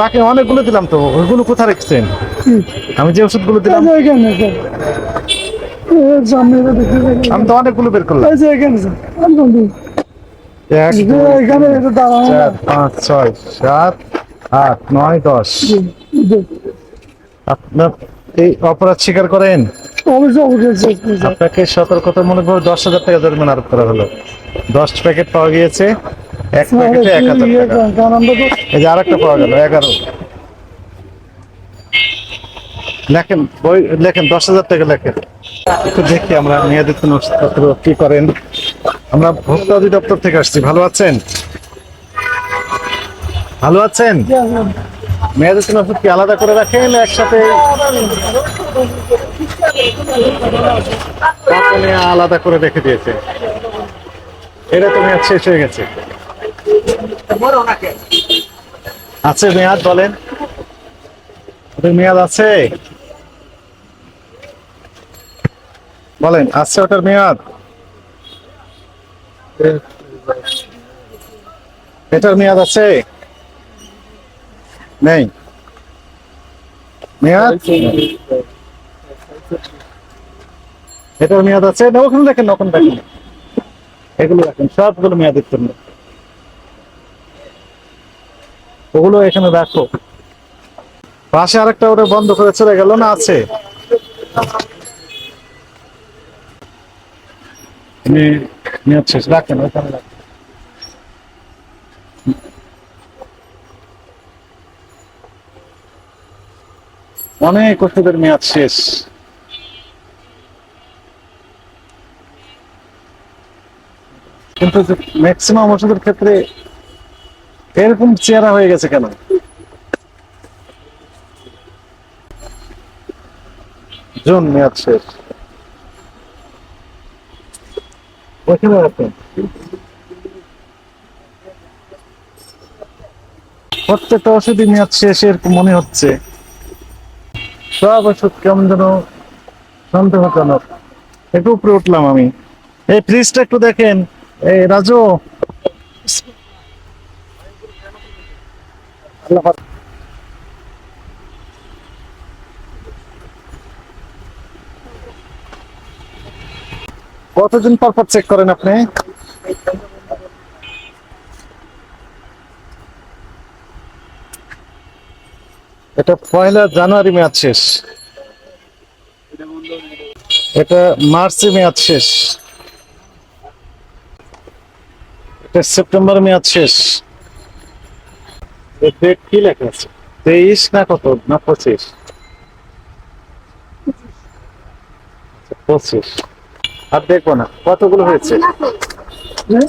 বাকি অনেকগুলো দিলাম তো ওইগুলো কোথায় রেখেছেন? আমি যে ওষুধগুলো দিলাম। আমি তো অনেকগুলো বের করলাম। পাঁচ ছয় সাত আট নয় দশ। আপনার এই অপরাধ স্বীকার করেন। আপনাকে সতর্কতামূলক ভাবে দশ হাজার টাকা জরিমানা আরোপ করা হলো। দশ প্যাকেট পাওয়া গিয়েছে। দেখি আমরা ওষুধপত্র কি করেন। আমরা ভোক্তা অধিদপ্তর থেকে আসছি, ভালো আছেন? ভালো আছেন? মেয়াদিত্ব ওষুধ কি আলাদা করে রাখেন একসাথে? আলাদা করে রেখে দিয়েছে। এটা তো মেয়াদ শেষ হয়ে গেছে। আছে মেয়াদ বলেন। মেয়াদ আছে? বলেন, আছে ওটার মেয়াদ? এটার মেয়াদ আছে? নেই। মেয়াদ? এটার মেয়াদ আছে? ওখানে দেখেন ওখানে দেখেন। এগুলো দেখেন, সবগুলো মেয়াদের জন্য। ওগুলো এখানে রাখো পাশে আরেকটা ওটা বন্ধ করে চলে গেল না, আছে। অনেক ওষুধের মেয়াদ শেষ। কিন্তু ম্যাক্সিমাম ওষুধের ক্ষেত্রে এরকম চেহারা হয়ে গেছে কেন? জুন মেয়াদ শেষ। প্রত্যেকটা ওষুধই মেয়াদ শেষ এরকম মনে হচ্ছে। সব ওষুধ কেমন যেন সন্দেহজনক একটু উপরে উঠলাম আমি। এই ফ্রিজটা একটু দেখেন। এই রাজু কতদিন পর পর চেক করেন আপনি? এটা পয়লা জানুয়ারি মেয়াদ শেষ। এটা মার্চে মেয়াদ শেষ। এটা সেপ্টেম্বর মেয়াদ শেষ। ডেট কি লেখা আছে? তেইশ না কত? না পঁচিশ? আচ্ছা, পঁচিশ। আর দেখব না কতগুলো হয়েছে? হ্যাঁ?